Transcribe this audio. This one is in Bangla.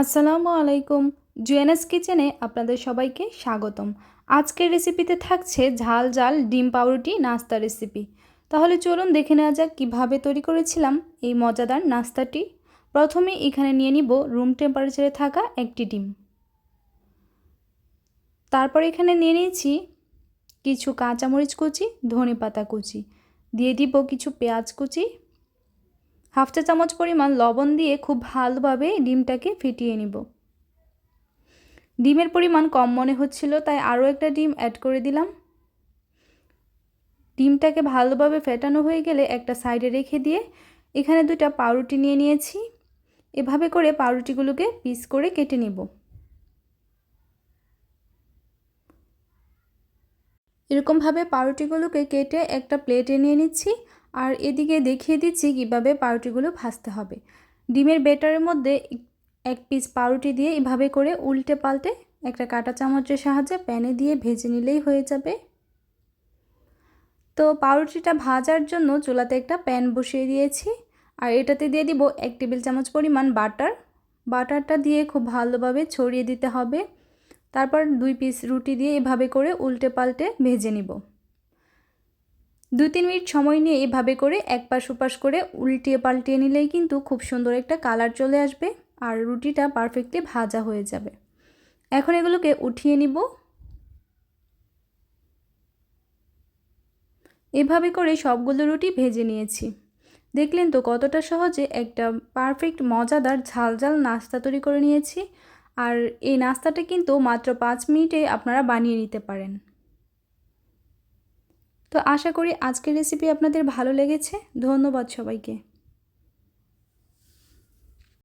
আসসালামু আলাইকুম। জুয়েনাস কিচেনে আপনাদের সবাইকে স্বাগতম। আজকের রেসিপিতে থাকছে ঝাল ঝাল ডিম পাউরুটি নাস্তা রেসিপি। তাহলে চলুন দেখে নেওয়া যাক কীভাবে তৈরি করেছিলাম এই মজাদার নাস্তাটি। প্রথমে এখানে নিয়ে নিব রুম টেম্পারেচারে থাকা একটি ডিম। তারপর এখানে নিয়ে নিয়েছি কিছু কাঁচামরিচ কুচি ধনে পাতা কুচি। দিয়ে দিব কিছু পেঁয়াজ কুচি হাফ চা চামচ পরিমাণ লবণ দিয়ে খুব ভালোভাবে ডিমটাকে ফেটিয়ে নিব। ডিমের পরিমাণ কম মনে হচ্ছিল, তাই আরও একটা ডিম অ্যাড করে দিলাম। ডিমটাকে ভালোভাবে ফেটানো হয়ে গেলে একটা সাইডে রেখে দিয়ে এখানে দুটা পাউরুটি নিয়ে নিয়েছি। এভাবে করে পাউরুটিগুলোকে পিস করে কেটে নেব। এরকমভাবে পাউরুটিগুলোকে কেটে একটা প্লেটে নিয়ে নিচ্ছি। আর এদিকে দেখিয়ে দিচ্ছি কীভাবে পাউরুটিগুলো ভাজতে হবে। ডিমের বেটারের মধ্যে এক পিস পাউরুটি দিয়ে এভাবে করে উল্টে পাল্টে একটা কাঁটা চামচের সাহায্যে প্যানে দিয়ে ভেজে নিলেই হয়ে যাবে। তো পাউরুটিটা ভাজার জন্য চুলাতে একটা প্যান বসিয়ে দিয়েছি। আর এটাতে দিয়ে দিব এক টেবিল চামচ পরিমাণ বাটার। বাটারটা দিয়ে খুব ভালোভাবে ছড়িয়ে দিতে হবে। তারপর দুই পিস রুটি দিয়ে এভাবে করে উল্টে পাল্টে ভেজে নিব। দুই তিন মিনিট সময় নিয়ে এভাবে করে এক পাশ ওপাশ করে উল্টিয়ে পাল্টিয়ে নিলেই কিন্তু খুব সুন্দর একটা কালার চলে আসবে আর রুটিটা পারফেক্টলি ভাজা হয়ে যাবে। এখন এগুলোকে উঠিয়ে নিব। এভাবে করে সবগুলো রুটি ভেজে নিয়েছি। দেখলেন তো কতটা সহজে একটা পারফেক্ট, মজাদার ঝাল ঝাল নাস্তা তৈরি করে নিয়েছি। আর এই নাস্তাটা কিন্তু মাত্র পাঁচ মিনিটে আপনারা বানিয়ে নিতে পারেন। তো আশা করি আজকের রেসিপি আপনাদের ভালো লেগেছে। ধন্যবাদ সবাইকে।